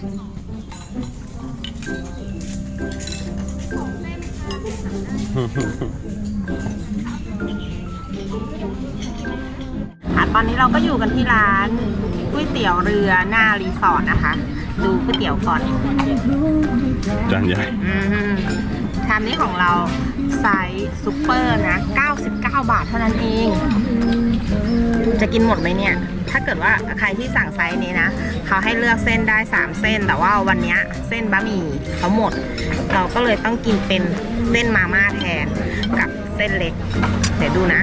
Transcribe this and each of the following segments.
ค่ะตอนนี้เราก็อยู่กันที่ร้านก๋วยเตี๋ยวเรือหน้ารีสอร์ทนะคะ ดูก๋วยเตี๋ยวก่อนจานใหญ่อืมชามนี้ของเราไซส์ซุปเปอร์นะ 99 บาทเท่านั้นเอง จะกินหมดไหมเนี่ย ถ้าเกิดว่าใครที่สั่งไซส์นี้นะ เขาให้เลือกเส้นได้ 3 เส้น แต่ว่าวันเนี้ยเส้นบะหมี่เขาหมด เราก็เลยต้องกินเป็นเส้นมาม่าแทนกับเส้นเล็ก เดี๋ยวดูนะ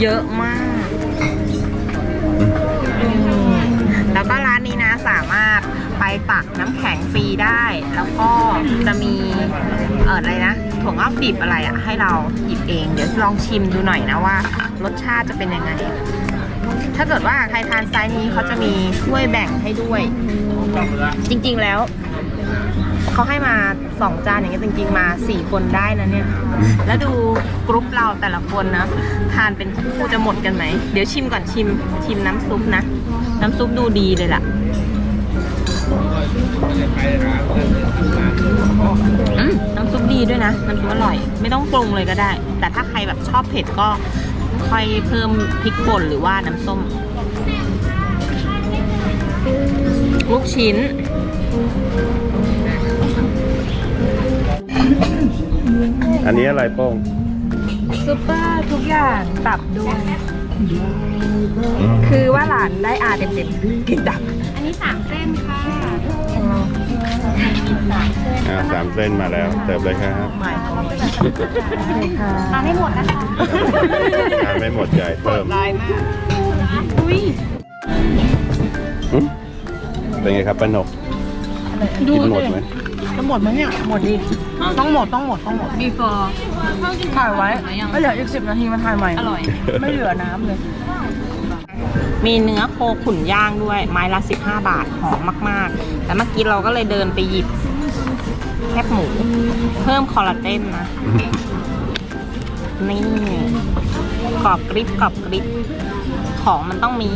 เยอะมากอืมแล้วก็ร้านนี้นะสามารถไปตักน้ำแข็งฟรีได้ แล้วก็จะมีเอออะไรนะถั่วงอกดิบอะไรอะให้เราหยิบเอง เดี๋ยวลองชิมดูหน่อยนะว่า รสชาติจะเป็นยังไง ถ้าเกิดว่าใครทานไซส์นี้เขาจะมีถ้วยแบ่งให้ด้วย จริงๆแล้ว เขาให้มาสองจานอย่างเงี้ยจริง ๆ มาสี่คนได้นะเนี่ย แล้วดูกรุ๊ปเราแต่ละคนนะ ทานเป็นคู่จะหมดกันไหม เดี๋ยวชิมก่อนชิมชิมน้ำซุปนะ น้ำซุปดูดีเลยล่ะอืมน้ำซุปดีด้วยนะ น้ำซุปอร่อย ไม่ต้องปรุงเลยก็ได้ แต่ถ้าใครแบบชอบเผ็ดก็ ค่อยเพิ่มพริกป่นหรือว่าน้ำส้ม ลูกชิ้น อันนี้อะไรโป้งซุปเปอร์ทุกอย่างตับด้วย คือว่าหลานได้อาเต็มๆกินตับ อันนี้สามเส้นค่ะ อ่าสามเส้นมาแล้วเติบเลยครับหมายความว่าทานให้หมดนะคะทานไม่หมดใหญ่เพิ่มลายมากอุ้ยอืมเป็นไงครับป้านกกินหมดไหมจะหมดไหมเนี่ยหมดดิต้องหมดต้องหมดต้องหมด before ถ่ายไว้ไม่เหลืออีกสิบนาทีมาถ่ายใหม่ อร่อย ไม่เหลือน้ำเลย มีเนื้อโคขุนย่างด้วยไม้ละ 15 บาทหอมมาก ๆ แต่เมื่อกี้เราก็เลยเดินไปหยิบแคบหมู เพิ่มคอลลาเจนนะ นี่กรอบกริบกรอบกริบของมันต้องมี